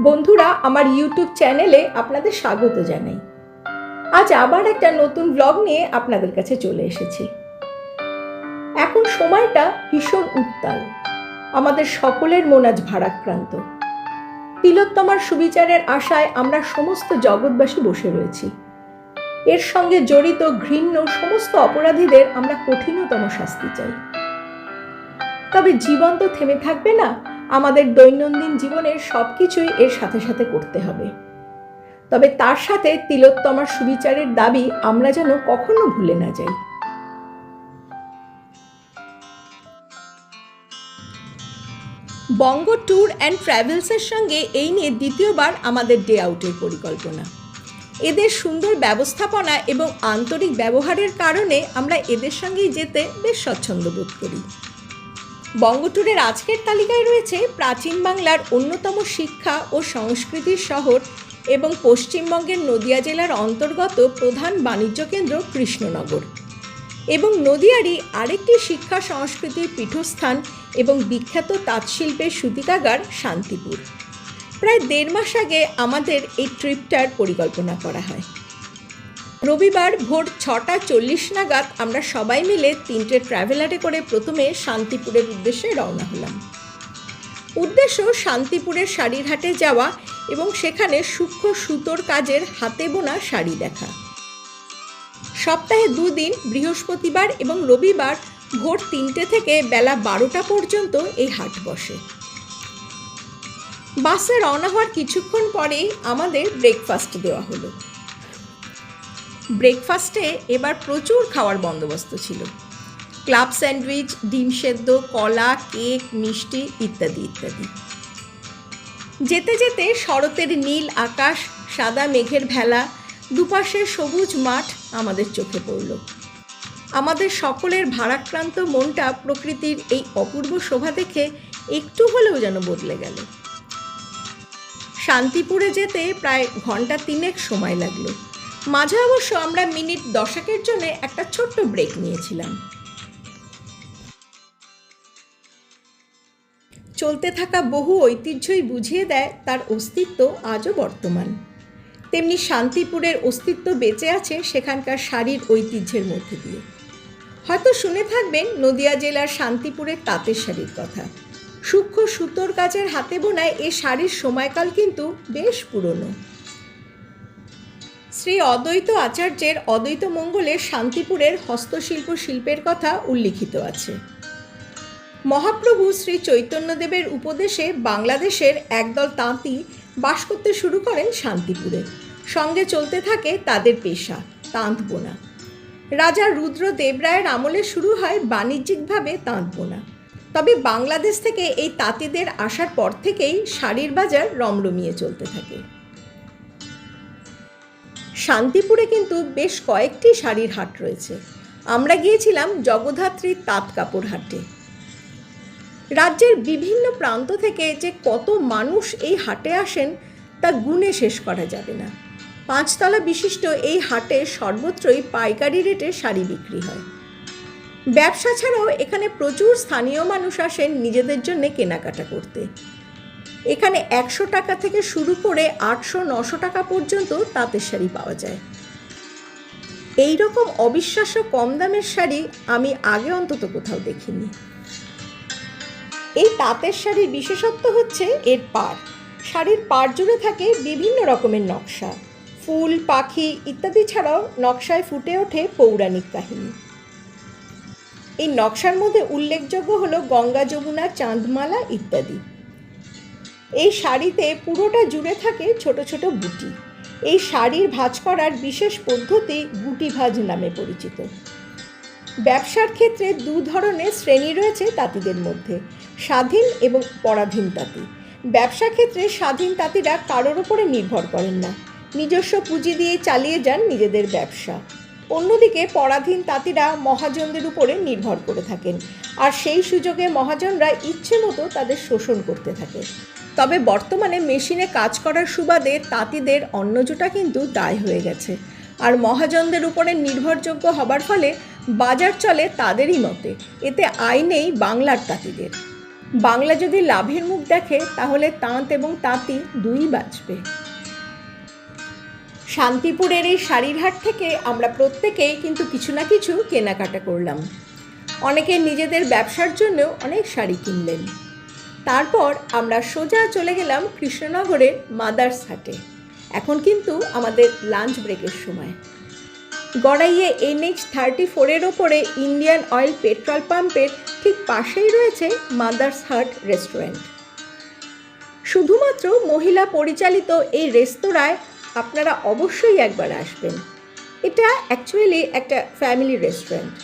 বন্ধুরা, আমার ইউটিউব চ্যানেলে আপনাদের স্বাগত জানাই। আজ আবার একটা নতুন ব্লগ নিয়ে আপনাদের কাছে চলে এসেছি। এখন সময়টা ভীষণ উত্তাল। আমাদের সকলের মন আজ ভারাক্রান্ত। তিলোত্তমার সুবিচারের আশায় আমরা সমস্ত জগৎবাসী বসে রয়েছি। এর সঙ্গে জড়িত ঘৃণ্য সমস্ত অপরাধীদের আমরা কঠিনতম শাস্তি চাই। তবে জীবন তো থেমে থাকবে না আমাদের দৈনন্দিন জীবনের সব কিছুই এর সাথে সাথে করতে হবে। তবে তার সাথে তিলোত্তমার সুবিচারের দাবি আমরা যেন কখনো ভুলে না যাই। বঙ্গ ট্যুর অ্যান্ড ট্রাভেলসের সঙ্গে এই নিয়ে দ্বিতীয়বার আমাদের ডে আউটের পরিকল্পনা। এদের সুন্দর ব্যবস্থাপনা এবং আন্তরিক ব্যবহারের কারণে আমরা এদের সঙ্গেই যেতে বেশ স্বচ্ছন্দ বোধ করি। বঙ্গট্যুরের আজকের তালিকায় রয়েছে প্রাচীন বাংলার অন্যতম শিক্ষা ও সংস্কৃতির শহর এবং পশ্চিমবঙ্গের নদিয়া জেলার অন্তর্গত প্রধান বাণিজ্য কেন্দ্র কৃষ্ণনগর। এবং নদিয়ারই আরেকটি শিক্ষা সংস্কৃতির পীঠস্থান এবং বিখ্যাত তাঁতশিল্পের সুতিকাগার শান্তিপুর। প্রায় দেড় মাস আগে আমাদের এই ট্রিপটার পরিকল্পনা করা হয়। রবিবার ভোর ছটা চল্লিশ নাগাদ আমরা সবাই মিলে তিনটে ট্রাভেলারে করে প্রথমে শান্তিপুরের উদ্দেশ্যে রওনা হলাম। উদ্দেশ্য শান্তিপুরের শাড়ির হাটে যাওয়া এবং সেখানে সূক্ষ্ম সুতোর কাজের হাতে বোনা শাড়ি দেখা। সপ্তাহে দুদিন, বৃহস্পতিবার এবং রবিবার ভোর তিনটে থেকে বেলা বারোটা পর্যন্ত এই হাট বসে। বাসে রওনা হওয়ার কিছুক্ষণ পরেই আমাদের ব্রেকফাস্ট দেওয়া হলো। ব্রেকফাস্টে এবার প্রচুর খাওয়ার বন্দোবস্ত ছিল। ক্লাব স্যান্ডউইচ ডিম সেদ্ধ, কলা কেক মিষ্টি ইত্যাদি ইত্যাদি। যেতে যেতে শরতের নীল আকাশ, সাদা মেঘের ভেলা, দুপাশে সবুজ মাঠ আমাদের চোখে পড়ল। আমাদের সকলের ভারাক্রান্ত মনটা প্রকৃতির এই অপূর্ব শোভা দেখে একটু হলেও যেন বদলে গেল। শান্তিপুরে যেতে প্রায় ঘণ্টা তিনেক সময় লাগল। মাঝে অবশ্য আমরা মিনিট দশকের জন্য একটা ছোট্ট ব্রেক নিয়েছিলাম। চলতে থাকা বহু ঐতিহ্যই বুঝিয়ে দেয় তার অস্তিত্ব আজও বর্তমান। তেমনি শান্তিপুরের অস্তিত্ব বেঁচে আছে সেখানকার শাড়ির ঐতিহ্যের মধ্যে দিয়ে। হয়তো শুনে থাকবেন নদিয়া জেলার শান্তিপুরের তাঁতের শাড়ির কথা। সূক্ষ্ম সুতোর কাজের হাতে বোনায় এ শাড়ির সময়কাল কিন্তু বেশ পুরনো। শ্রী অদ্বৈত আচার্যের অদ্বৈত মঙ্গলের শান্তিপুরের হস্তশিল্প শিল্পের কথা উল্লিখিত আছে। মহাপ্রভু শ্রী চৈতন্যদেবের উপদেশে বাংলাদেশের একদল তাঁতি বাস করতে শুরু করেন শান্তিপুরে। সঙ্গে চলতে থাকে তাদের পেশা, তাঁত বোনা। রাজা রুদ্র দেবরায়ের আমলে শুরু হয় বাণিজ্যিকভাবে তাঁত বোনা। তবে বাংলাদেশ থেকে এই তাঁতিদের আসার পর থেকেই শাড়ির বাজার রমরমিয়ে চলতে থাকে। শান্তিপুরে কিন্তু বেশ কয়েকটি শাড়ির হাট রয়েছে। আমরা গিয়েছিলাম জগদ্ধাত্রীর তাঁত কাপড় হাটে। রাজ্যের বিভিন্ন প্রান্ত থেকে যে কত মানুষ এই হাটে আসেন, তা গুণে শেষ করা যাবে না। পাঁচতলা বিশিষ্ট এই হাটে সর্বত্রই পাইকারি রেটে শাড়ি বিক্রি হয়। ব্যবসা ছাড়াও এখানে প্রচুর স্থানীয় মানুষ আসেন নিজেদের জন্য কেনাকাটা করতে। এখানে একশো টাকা থেকে শুরু করে আটশো, নশো টাকা পর্যন্ত তাঁতের শাড়ি পাওয়া যায়। এই রকম অবিশ্বাস্য কম দামের শাড়ি আমি আগে অন্তত কোথাও দেখিনি। এই তাঁতের শাড়ির বিশেষত্ব হচ্ছে এর পাড়। শাড়ির পাড় জুড়ে থাকে বিভিন্ন রকমের নকশা। ফুল, পাখি ইত্যাদি ছাড়াও নকশায় ফুটে ওঠে পৌরাণিক কাহিনী। এই নকশার মধ্যে উল্লেখযোগ্য হলো গঙ্গা যমুনা, চাঁদমালা ইত্যাদি। এই শাড়িতে পুরোটা জুড়ে থাকে ছোট ছোট বুটি এই শাড়ির ভাঁজ করার বিশেষ পদ্ধতি গুটি ভাঁজ নামে পরিচিত। ব্যবসার ক্ষেত্রে দু ধরনের শ্রেণি রয়েছে তাঁতিদের মধ্যে, স্বাধীন এবং পরাধীন তাঁতি। ব্যবসা ক্ষেত্রে স্বাধীন তাঁতিরা কারোর ওপরে নির্ভর করেন না। নিজস্ব পুঁজি দিয়ে চালিয়ে যান নিজেদের ব্যবসা। অন্যদিকে পরাধীন তাঁতিরা মহাজনদের উপরে নির্ভর করে থাকেন, আর সেই সুযোগে মহাজনরা ইচ্ছে মতো তাদের শোষণ করতে থাকে। তবে বর্তমানে মেশিনে কাজ করার সুবাদে তাঁতিদের অন্নজোটা কিন্তু দায় হয়ে গেছে। আর মহাজনদের উপরে নির্ভরযোগ্য হবার ফলে বাজার চলে তাদেরই মতে। এতে আয় নেই বাংলার তাঁতিদের। বাংলা যদি লাভের মুখ দেখে, তাহলে তাঁত এবং তাঁতি দুই বাঁচবে। শান্তিপুরের এই শাড়ির হাট থেকে আমরা প্রত্যেকেই কিন্তু কিছু না কিছু কেনাকাটা করলাম। অনেকে নিজেদের ব্যবসার জন্য অনেক শাড়ি কিনলেন। তারপর আমরা সোজা চলে গেলাম কৃষ্ণনগরের মাদার্স হাটে। এখন কিন্তু আমাদের লাঞ্চ ব্রেকের সময়। গড়াইয়ে এনএইচ থার্টি ফোরের ওপরে ইন্ডিয়ান অয়েল পেট্রোল পাম্পের ঠিক পাশেই রয়েছে মাদার্স হাট রেস্টুরেন্ট শুধুমাত্র মহিলা পরিচালিত এই রেস্তোরাঁয় আপনারা অবশ্যই একবার আসবেন। এটা অ্যাকচুয়ালি একটা ফ্যামিলি রেস্টুরেন্ট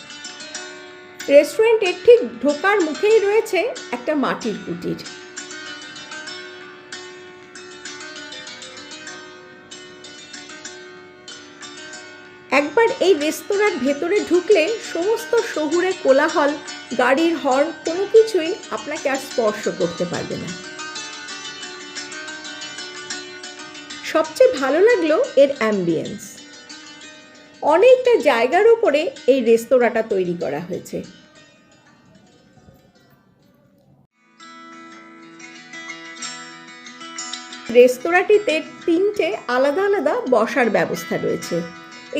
রেস্টুরেন্টের ঠিক ঢোকার মুখেই রয়েছে একটা মাটির কুটির। একবার এই রেস্তোরাঁর ভেতরে ঢুকলে সমস্ত শহুরে কোলাহল, গাড়ির হর্ন, কোনো কিছুই আপনাকে আর স্পর্শ করতে পারবে না। সবচেয়ে ভালো লাগল এর অ্যাম্বিয়েন্স অনেকটা জায়গার উপরে এই রেস্তোরাঁটা তৈরি করা হয়েছে। রেস্তোরাঁটিতে তিনটে আলাদা আলাদা বসার ব্যবস্থা রয়েছে।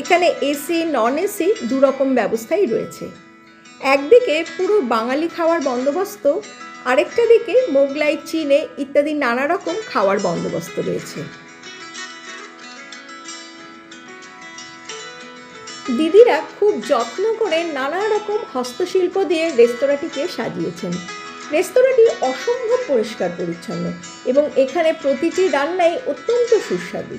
এখানে এসি নন এসি দুরকম ব্যবস্থাই রয়েছে। একদিকে পুরো বাঙালি খাওয়ার বন্দোবস্ত, আরেকটা দিকে মোগলাই, চিনে ইত্যাদি নানা রকম খাওয়ার বন্দোবস্ত রয়েছে। দিদিরা খুব যত্ন করে নানা রকম হস্তশিল্প দিয়ে রেস্তোরাঁটিকে সাজিয়েছেন। রেস্তোরাঁটি অসম্ভব পরিষ্কার পরিচ্ছন্ন এবং এখানে প্রতিটি রান্নাই অত্যন্ত সুস্বাদু।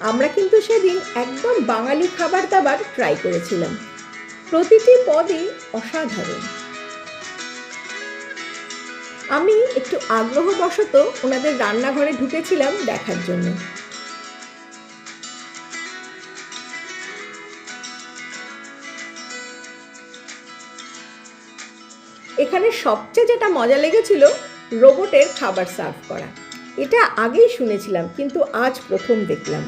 আমরা কিন্তু সেদিন একদম বাঙালি খাবার দাবার ট্রাই করেছিলাম। প্রতিটি পদই অসাধারণ। আমি একটু আগ্রহবশত ওনাদের রান্নাঘরে ঢুকেছিলাম দেখার জন্য। এখানে সবচেয়ে যেটা মজা লেগেছিল রোবটের খাবার সার্ভ করা। এটা আগেই শুনেছিলাম, কিন্তু আজ প্রথম দেখলাম।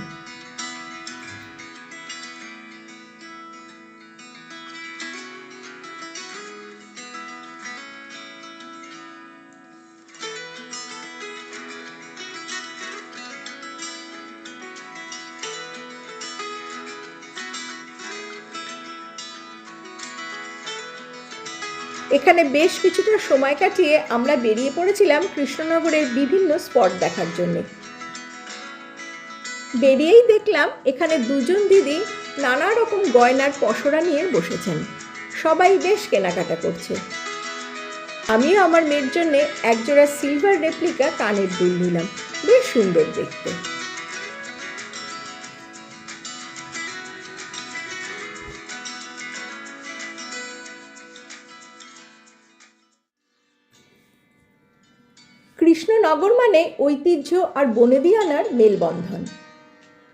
এখানে বেশ কিছুটা সময় কাটিয়ে আমরা বেরিয়ে পড়েছিলাম কৃষ্ণনগরের বিভিন্ন স্পট দেখার জন্যে। বেরিয়েই দেখলাম এখানে দুজন দিদি নানা রকম গয়নার পসরা নিয়ে বসেছেন। সবাই বেশ কেনাকাটা করছে। আমিও আমার মেয়ের জন্যে একজোড়া সিলভার রেপ্লিকা কানের দুল নিলাম। বেশ সুন্দর দেখতে। কৃষ্ণনগর মানে ঐতিহ্য আর বনেদিয়ানার মেলবন্ধন।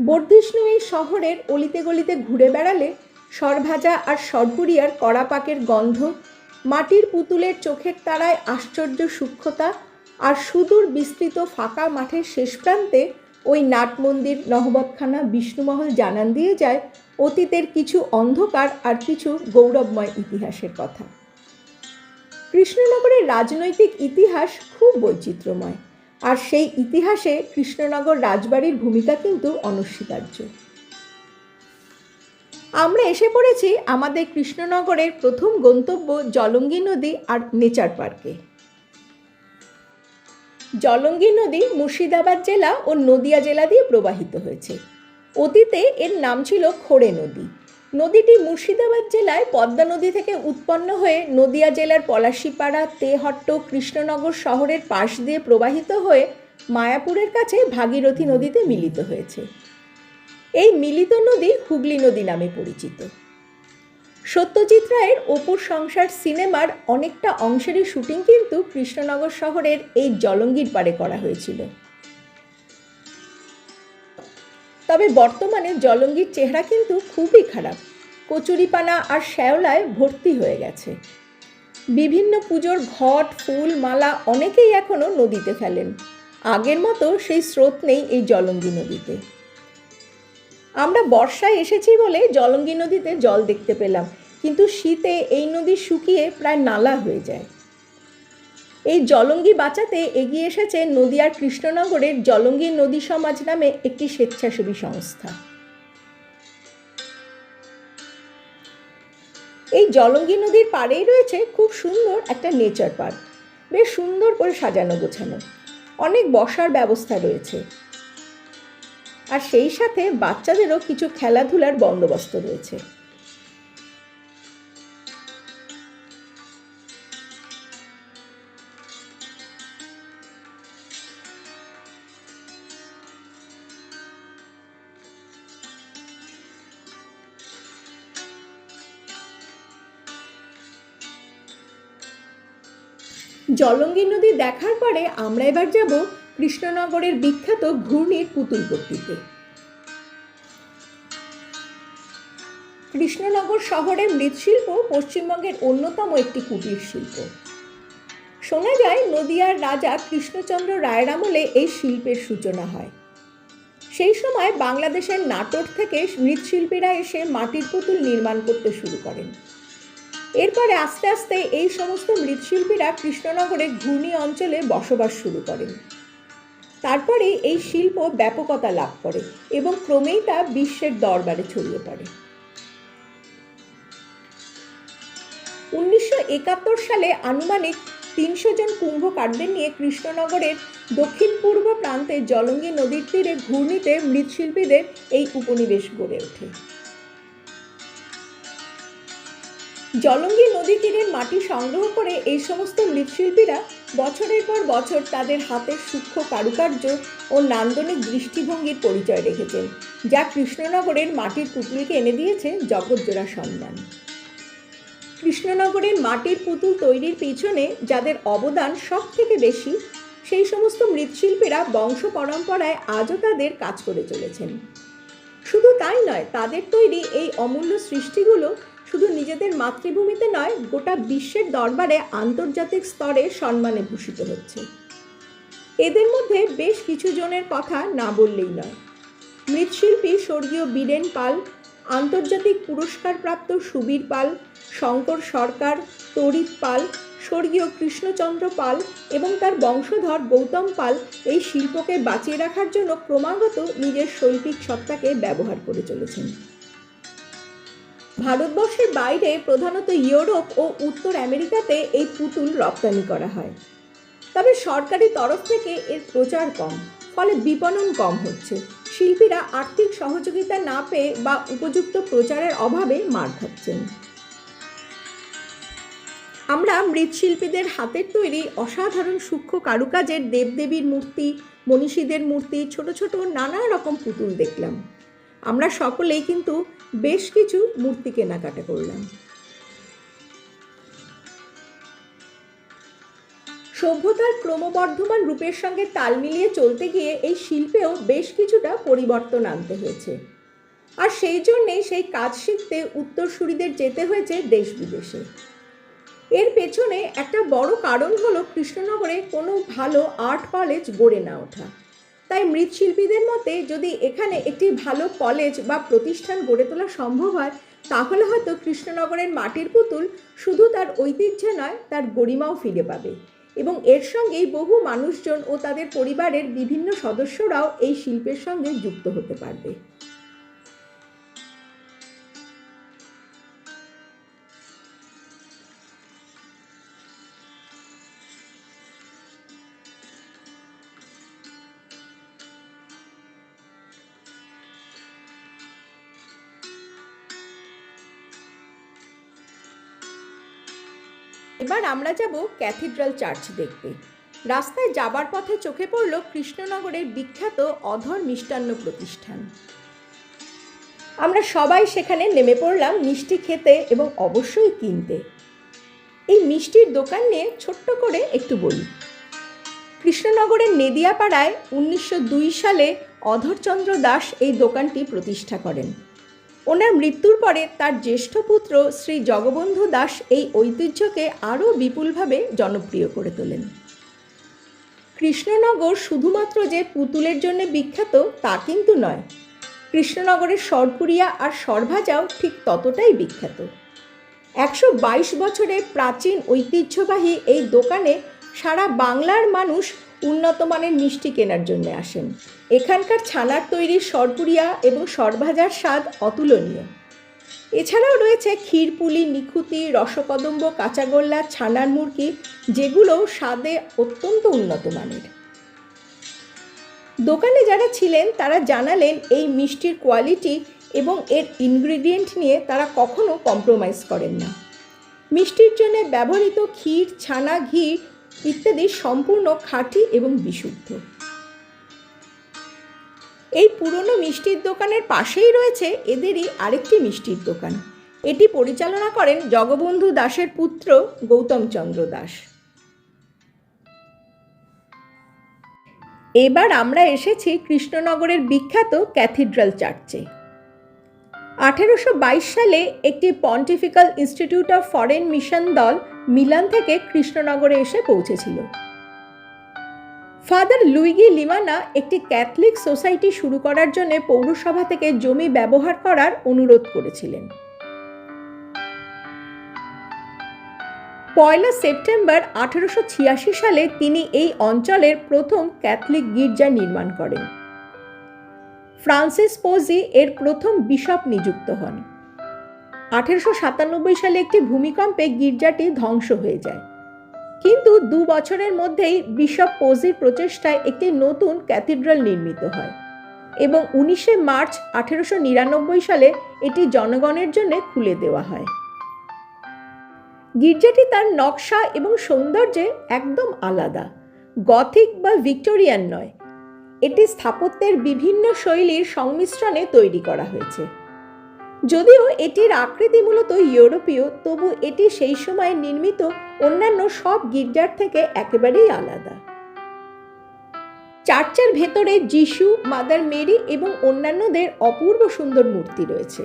বর্ধিষ্ণু এই শহরের অলিতে গলিতে ঘুরে বেড়ালে সরভাজা আর সরপুরিয়ার কড়া পাকের গন্ধ, মাটির পুতুলের চোখের তারায় আশ্চর্য সূক্ষ্মতা আর সুদূর বিস্তৃত ফাঁকা মাঠের শেষ প্রান্তে ওই নাট মন্দির নহবতখানা, বিষ্ণুমহল জানান দিয়ে যায় অতীতের কিছু অন্ধকার আর কিছু গৌরবময় ইতিহাসের কথা। কৃষ্ণনগরের রাজনৈতিক ইতিহাস খুব বৈচিত্র্যময়। আর সেই ইতিহাসে কৃষ্ণনগর রাজবাড়ির ভূমিকা কিন্তু অনস্বীকার্য। আমরা এসে পড়েছি আমাদের কৃষ্ণনগরের প্রথম গন্তব্য জলঙ্গি নদী আর নেচার পার্কে। জলঙ্গি নদী মুর্শিদাবাদ জেলা ও নদিয়া জেলা দিয়ে প্রবাহিত হয়েছে। অতীতে এর নাম ছিল খোড়ে নদী। নদীটি মুর্শিদাবাদ জেলায় পদ্মা নদী থেকে উৎপন্ন হয়ে নদিয়া জেলার পলাশিপাড়া, তেহট্ট, কৃষ্ণনগর শহরের পাশ দিয়ে প্রবাহিত হয়ে মায়াপুরের কাছে ভাগীরথী নদীতে মিলিত হয়েছে। এই মিলিত নদী হুগলি নদী নামে পরিচিত। সত্যজিৎ রায়ের অপুর সংসার সিনেমার অনেকটা অংশেরই শুটিং কিন্তু কৃষ্ণনগর শহরের এই জলঙ্গির পাড়ে করা হয়েছিল। তবে বর্তমানে জলঙ্গির চেহারা কিন্তু খুবই খারাপ। কচুরিপানা আর শ্যাওলায় ভর্তি হয়ে গেছে। বিভিন্ন পুজোর ঘট, ফুল, মালা অনেকেই এখনও নদীতে ফেলেন। আগের মতো সেই স্রোত নেই এই জলঙ্গি নদীতে। আমরা বর্ষায় এসেছি বলে জলঙ্গি নদীতে জল দেখতে পেলাম। কিন্তু শীতে এই নদী শুকিয়ে প্রায় নালা হয়ে যায়। এই জলঙ্গি বাঁচাতে এগিয়ে এসেছে নদিয়ার কৃষ্ণনগরের জলঙ্গি নদী সমাজ নামে একটি স্বেচ্ছাসেবী সংস্থা। এই জলঙ্গি নদীর পাড়েই রয়েছে খুব সুন্দর একটা নেচার পার্ক বেশ সুন্দর করে সাজানো, গোছানো। অনেক বসার ব্যবস্থা রয়েছে। আর সেই সাথে বাচ্চাদেরও কিছু খেলাধুলার বন্দোবস্ত রয়েছে। জলঙ্গি নদী দেখার পরে আমরা এবার যাব কৃষ্ণনগরের বিখ্যাত ঘূর্ণির পুতুলপট্টিতে কৃষ্ণনগর শহরের মৃৎশিল্প পশ্চিমবঙ্গের অন্যতম একটি কুটির শিল্প। শোনা যায়, নদিয়ার রাজা কৃষ্ণচন্দ্র রায়ের আমলে এই শিল্পের সূচনা হয়। সেই সময় বাংলাদেশের নাটোর থেকে মৃৎশিল্পীরা এসে মাটির পুতুল নির্মাণ করতে শুরু করেন। এরপরে আস্তে আস্তে এই সমস্ত মৃৎশিল্পীরা কৃষ্ণনগরে ঘূর্ণি অঞ্চলে বসবাস শুরু করেন। তারপরে এই শিল্প ব্যাপকতা লাভ করে এবং ক্রমেই তা বিশ্বের দরবারে ছড়িয়ে পড়ে। উনিশশো একাত্তর সালে আনুমানিক তিনশো জন কুম্ভকারদের নিয়ে কৃষ্ণনগরের দক্ষিণ পূর্ব প্রান্তে জলঙ্গি নদীর তীরে ঘূর্ণিতে মৃৎশিল্পীদের এই উপনিবেশ গড়ে ওঠে। জলঙ্গি নদী তীরের মাটি সংগ্রহ করে এই সমস্ত মৃৎশিল্পীরা বছরের পর বছর তাদের হাতের সূক্ষ্ম কারুকার্য ও নান্দনিক দৃষ্টিভঙ্গির পরিচয় রেখেছেন, যা কৃষ্ণনগরের মাটির পুতুলকে এনে দিয়েছে জগৎজোড়া সম্মান কৃষ্ণনগরের মাটির পুতুল তৈরির পিছনে যাদের অবদান সব থেকে বেশি, সেই সমস্ত মৃৎশিল্পীরা বংশ পরম্পরায় আজও তাদের কাজ করে চলেছেন। শুধু তাই নয়, তাদের তৈরি এই অমূল্য সৃষ্টিগুলো শুধু নিজেদের মাতৃভূমিতে নয়, গোটা বিশ্বের দরবারে আন্তর্জাতিক স্তরে সম্মানে ভূষিত হচ্ছে। এদের মধ্যে বেশ কিছু জনের কথা না বললেই নয়। মৃৎশিল্পী স্বর্গীয় বীরেন পাল, আন্তর্জাতিক পুরস্কারপ্রাপ্ত সুবীর পাল, শঙ্কর সরকার, তরিত পাল, স্বর্গীয় কৃষ্ণচন্দ্র পাল এবং তার বংশধর গৌতম পাল এই শিল্পকে বাঁচিয়ে রাখার জন্য ক্রমাগত নিজের শৈল্পিক সত্তাকে ব্যবহার করে চলেছেন। ভারতবর্ষের বাইরে প্রধানত ইউরোপ ও উত্তর আমেরিকাতে এই পুতুল রপ্তানি করা হয়। তবে সরকারি তরফ থেকে এর প্রচার কম, ফলে বিপণন কম হচ্ছে। শিল্পীরা আর্থিক সহযোগিতা না পেয়ে বা উপযুক্ত প্রচারের অভাবে মার খাচ্ছেন। আমরা মৃৎশিল্পীদের হাতের তৈরি অসাধারণ সূক্ষ্ম কারুকাজের দেবদেবীর মূর্তি, মনীষীদের মূর্তি, ছোট ছোট নানা রকম পুতুল দেখলাম। আমরা সকলেই কিন্তু বেশ কিছু মূর্তি কেনাকাটা করলাম। সভ্যতার ক্রমবর্ধমান রূপের সঙ্গে তাল মিলিয়ে চলতে গিয়ে এই শিল্পেও বেশ কিছুটা পরিবর্তন আনতে হয়েছে। আর সেই জন্যেই সেই কাজ শিখতে উত্তরসূরিদের যেতে হয়েছে দেশ বিদেশে। এর পেছনে একটা বড় কারণ হলো কৃষ্ণনগরে কোনো ভালো আর্ট কলেজ গড়ে না ওঠা। তাই মৃৎশিল্পীদের মতে যদি এখানে একটি ভালো কলেজ বা প্রতিষ্ঠান গড়ে তোলা সম্ভব হয়, তাহলে হয়তো কৃষ্ণনগরের মাটির পুতুল শুধু তার ঐতিহ্য নয়, তার গরিমাও ফিরে পাবে। এবং এর সঙ্গেই বহু মানুষজন ও তাদের পরিবারের বিভিন্ন সদস্যরাও এই শিল্পের সঙ্গে যুক্ত হতে পারবে। আমরা যাব ক্যাথিড্রাল চার্চ দেখতে। রাস্তায় যাবার পথে চোখে পড়ল কৃষ্ণনগরের বিখ্যাত অধর মিষ্টান্ন প্রতিষ্ঠান। আমরা সবাই সেখানে নেমে পড়লাম মিষ্টি খেতে এবং অবশ্যই কিনতে। এই মিষ্টির দোকান নিয়ে ছোট্ট করে একটু বলি। কৃষ্ণনগরের নেদিয়াপাড়ায় উনিশশো দুই সালে অধরচন্দ্র দাস এই দোকানটি প্রতিষ্ঠা করেন। ওনার মৃত্যুর পরে তার জ্যেষ্ঠ পুত্র শ্রী জগবন্ধু দাস এই ঐতিহ্যকে আরও বিপুলভাবে জনপ্রিয় করে তোলেন। কৃষ্ণনগর শুধুমাত্র যে পুতুলের জন্য বিখ্যাত তা কিন্তু নয়। কৃষ্ণনগরের সরপুরিয়া আর সরভাজাও ঠিক ততটাই বিখ্যাত। একশো বাইশ বছরের প্রাচীন ঐতিহ্যবাহী এই দোকানে সারা বাংলার মানুষ উন্নত মানের মিষ্টি কেনার জন্য আসেন। এখানকার ছানার তৈরি সরপুরিয়া এবং সরভাজার স্বাদ অতুলনীয়। এছাড়াও রয়েছে ক্ষীরপুলি নিখুতি রসকদম্ব, কাঁচাগোল্লা, ছানার মুরগি, যেগুলো স্বাদে অত্যন্ত উন্নত মানের। দোকানে যারা ছিলেন, তারা জানালেন এই মিষ্টির কোয়ালিটি এবং এর ইনগ্রিডিয়েন্ট নিয়ে তারা কখনো কম্প্রোমাইজ করেন না। মিষ্টির জন্য ব্যবহৃত ক্ষীর, ছানা, ঘি ইত্যাদি সম্পূর্ণ খাঁটি এবং বিশুদ্ধ। এই পুরনো মিষ্টির দোকানের পাশেই রয়েছে এদেরই আরেকটি মিষ্টির দোকান। এটি পরিচালনা করেন জগবন্ধু দাসের পুত্র গৌতম চন্দ্র দাস। এবার আমরা এসেছি কৃষ্ণনগরের বিখ্যাত ক্যাথিড্রাল চার্চে। আঠেরোশো বাইশ সালে একটি pontifical institute of foreign mission দল মিলান থেকে কৃষ্ণনগরে এসে পৌঁছেছিল। ফাদার লুইগি লিমানা একটি ক্যাথলিক সোসাইটি শুরু করার জন্য পৌরসভা থেকে জমি ব্যবহার করার অনুরোধ করেছিলেন। পয়লা সেপ্টেম্বর আঠেরোশো সালে তিনি এই অঞ্চলের প্রথম ক্যাথলিক গির্জা নির্মাণ করেন। ফ্রান্সিস পোজি এর প্রথম বিশপ নিযুক্ত হন। আঠেরোশো সাতানব্বই সালে একটি ভূমিকম্পে গির্জাটি ধ্বংস হয়ে যায়। কিন্তু দু বছরের মধ্যেই বিশপ পোজির প্রচেষ্টায় একটি নতুন ক্যাথিড্রাল নির্মিত হয় এবং উনিশে মার্চ আঠেরোশো নিরানব্বই সালে এটি জনগণের জন্য খুলে দেওয়া হয়। গির্জাটি তার নকশা এবং সৌন্দর্যে একদম আলাদা, গথিক বা ভিক্টোরিয়ান নয়। এটি স্থাপত্যের বিভিন্ন শৈলীর সংমিশ্রণে তৈরি করা হয়েছে। যদিও এটির আকৃতি মূলত ইউরোপীয়, তবু এটি সেই সময় নির্মিত অন্যান্য সব গির্জার থেকে একেবারেই আলাদা। চার্চের ভেতরে যিশু, মাদার মেরি এবং অন্যান্যদের অপূর্ব সুন্দর মূর্তি রয়েছে।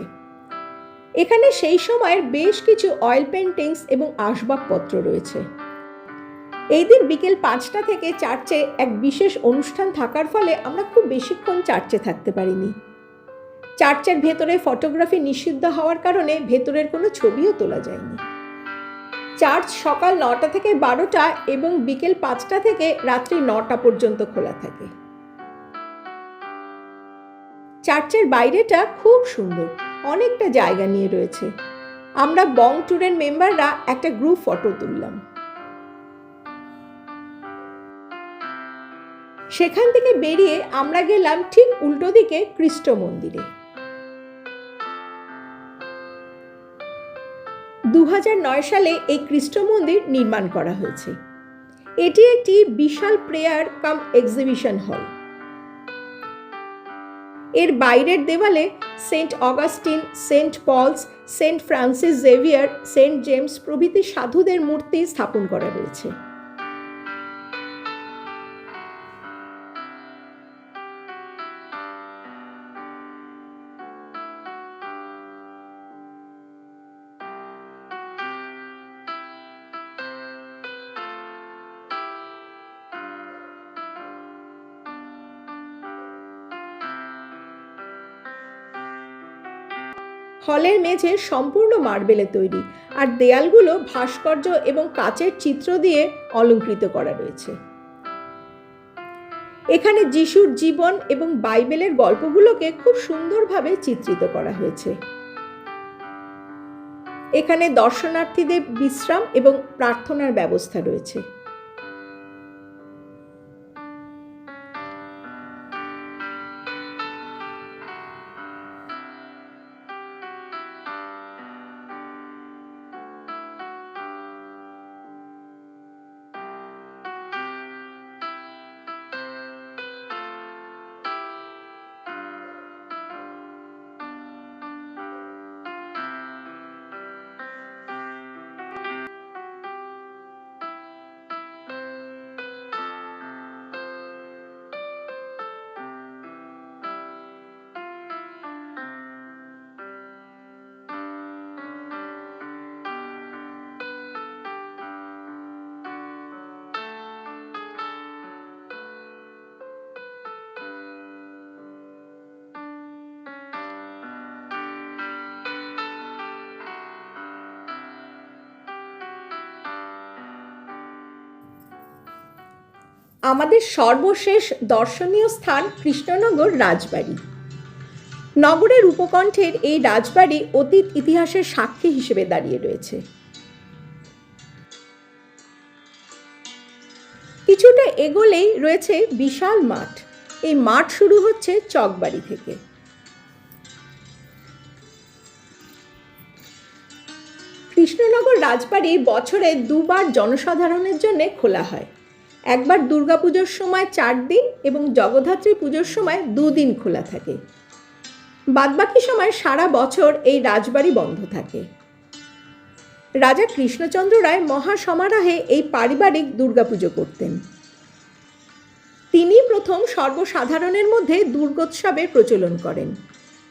এখানে সেই সময়ের বেশ কিছু অয়েল পেন্টিংস এবং আসবাবপত্র রয়েছে। এই দিন বিকেল পাঁচটা থেকে চার্চে এক বিশেষ অনুষ্ঠান থাকার ফলে আমরা খুব বেশিক্ষণ চার্চে থাকতে পারিনি। চার্চের ভেতরে ফটোগ্রাফি নিষিদ্ধ হওয়ার কারণে ভেতরের কোনো ছবিও তোলা যায়নি। চার্চ সকাল নটা থেকে বারোটা এবং বিকেল পাঁচটা থেকে রাত্রি নটা পর্যন্ত খোলা থাকে। চার্চের বাইরেটা খুব সুন্দর, অনেকটা জায়গা নিয়ে রয়েছে। আমরা বং ট্যুরের মেম্বাররা একটা গ্রুপ ফটো তুললাম। সেখান থেকে বেরিয়ে আমরা গেলাম ঠিক উল্টো দিকে কৃষ্ট মন্দিরে। দু সালে এই কৃষ্ণ মন্দির নির্মাণ করা হয়েছে। এটি একটি বিশাল প্রেয়ার কাম এক্সিবিশন হল এর বাইরের দেওয়ালে Saint Augustine, Saint Paul's, Saint Francis Xavier, Saint James প্রভৃতি সাধুদের মূর্তি স্থাপন করা রয়েছে হলের মেঝে সম্পূর্ণ মার্বেলে তৈরি আর দেয়ালগুলো ভাস্কর্য এবং কাচের চিত্র দিয়ে অলঙ্কৃত করা রয়েছে। এখানে যিশুর জীবন এবং বাইবেলের গল্পগুলোকে খুব সুন্দরভাবে চিত্রিত করা হয়েছে। এখানে দর্শনার্থীদের বিশ্রাম এবং প্রার্থনার ব্যবস্থা রয়েছে। আমাদের সর্বশেষ দর্শনীয় স্থান কৃষ্ণনগর রাজবাড়ি। নগরের উপকণ্ঠের এই রাজবাড়ি অতীত ইতিহাসের সাক্ষী হিসেবে দাঁড়িয়ে রয়েছে। কিছুটা এগোলেই রয়েছে বিশাল মাঠ। এই মাঠ শুরু হচ্ছে চকবাড়ি থেকে। কৃষ্ণনগর রাজবাড়ি বছরে দুবার জনসাধারণের জন্য খোলা হয়। একবার দুর্গাপুজোর সময় চার দিন এবং জগদ্ধাত্রী পুজোর সময় দুদিন খোলা থাকে। বাদবাকি সময় সারা বছর এই রাজবাড়ি বন্ধ থাকে। রাজা কৃষ্ণচন্দ্র রায় মহা সমারোহে এই পারিবারিক দুর্গাপুজো করতেন। তিনি প্রথম সর্বসাধারণের মধ্যে দুর্গোৎসবের প্রচলন করেন,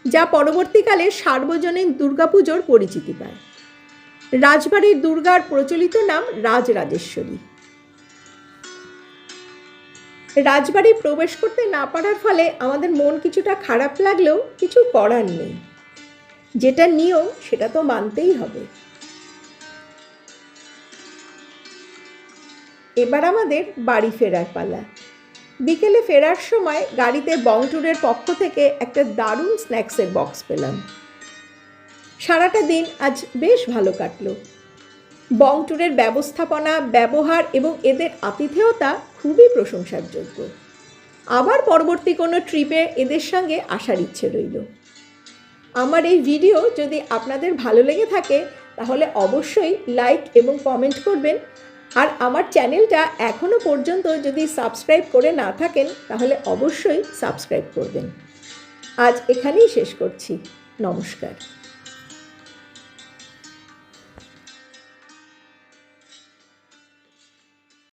যা পরবর্তীকালে সার্বজনীন দুর্গাপুজোর পরিচিতি পায়। রাজবাড়ির দুর্গার প্রচলিত নাম রাজরাজেশ্বরী। রাজবাড়ি প্রবেশ করতে না পারার ফলে আমাদের মন কিছুটা খারাপ লাগলেও কিছু করার নেই। যেটা নিয়ম, সেটা তো মানতেই হবে। এবার আমাদের বাড়ি ফেরার পালা। বিকেলে ফেরার সময় গাড়িতে বংটুরের পক্ষ থেকে একটা দারুণ স্ন্যাক্সের বক্স পেলাম। সারাটা দিন আজ বেশ ভালো কাটলো। বংটুরের ব্যবস্থাপনা, ব্যবহার এবং এদের আতিথেয়তা খুবই প্রশংসার যোগ্য আবার পরবর্তী কোনো ট্রিপে এদের সঙ্গে আসার ইচ্ছে রইল। আমার এই ভিডিও যদি আপনাদের ভালো লেগে থাকে, তাহলে অবশ্যই লাইক এবং কমেন্ট করবেন। আর আমার চ্যানেলটা এখনও পর্যন্ত যদি সাবস্ক্রাইব করে না থাকেন, তাহলে অবশ্যই সাবস্ক্রাইব করবেন। আজ এখানেই শেষ করছি। নমস্কার।